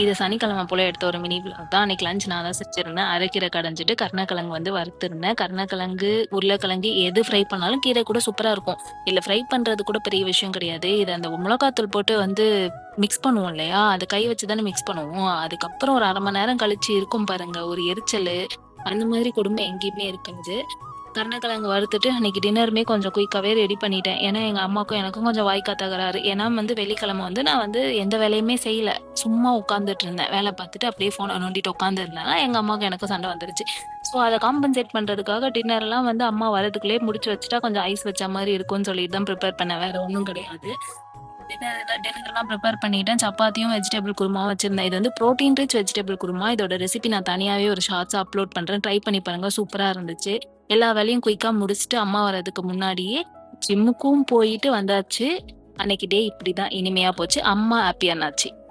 இது சனிக்கிழமை போல எடுத்த ஒரு மினி விளாக் தான். அன்னைக்கு லஞ்ச் நான் தான் செஞ்சிருந்தேன். அரைக்கீரை கடைஞ்சிட்டு கருணக்கிழங்கு வந்து வறுத்திருந்தேன். கருணக்கிழங்கு உருளைக்கிழங்கு எது ஃப்ரை பண்ணாலும் கீரை கூட சூப்பரா இருக்கும். இல்ல ஃப்ரை பண்றது கூட பெரிய விஷயம் கிடையாது. இது அந்த மிளகாத்தூள் போட்டு வந்து மிக்ஸ் பண்ணுவோம் இல்லையா? அது கை வச்சு தானே மிக்ஸ் பண்ணுவோம். அதுக்கப்புறம் ஒரு அரை மணி நேரம் கழிச்சு இருக்கும் பாருங்க. ஒரு எரிச்சல். அந்த மாதிரி கொடுமை எங்கேயுமே இருக்காது. கருணக்கிழங்கு வறுத்துட்டு அன்னைக்கு டின்னருமே கொஞ்சம் குயிக்காவே ரெடி பண்ணிட்டேன். ஏன்னா எங்க அம்மாக்கும் எனக்கும் கொஞ்சம் வாய்க்கா தகராறு ஏன்னா வந்து வெள்ளிக்கிழமை வந்து நான் வந்து எந்த வேலையுமே செய்யல. சும்மா உட்காந்துட்டு இருந்தேன். வேலை பார்த்துட்டு அப்படியே போனை நோண்டிட்டு உட்காந்து எங்கள் எங்க அம்மாவுக்கு எனக்கும் சண்டை வந்துருச்சு. ஸோ அதை காம்பன்சேட் பண்றதுக்காக டின்னர் எல்லாம் வந்து அம்மா வரதுக்குள்ளே முடிச்சு வச்சுட்டா கொஞ்சம் ஐஸ் வச்ச மாதிரி இருக்கும்னு சொல்லிட்டு தான் ப்ரிப்பேர் பண்ணேன். வேற ஒன்றும் கிடையாது. டின்னர் டின்னர்லாம் ப்ரிப்பேர் பண்ணிட்டேன். சப்பாத்தியும் வெஜிடபிள் குருமா வச்சிருந்தேன். இது வந்து ப்ரோட்டீன் ரிச் வெஜிடபிள் குருமா. இதோட ரெசிபி நான் தனியாகவே ஒரு ஷார்ட்ஸ் அப்லோட் பண்றேன். ட்ரை பண்ணி பாருங்க. சூப்பரா இருந்துச்சு. எல்லா வேலையும் குயிக்கா முடிச்சுட்டு அம்மா வர்றதுக்கு முன்னாடியே ஜிம்முக்கும் போயிட்டு வந்தாச்சு. அன்னைக்கு டே இப்படிதான். இனிமையா போச்சு. அம்மா ஹாப்பியானாச்சு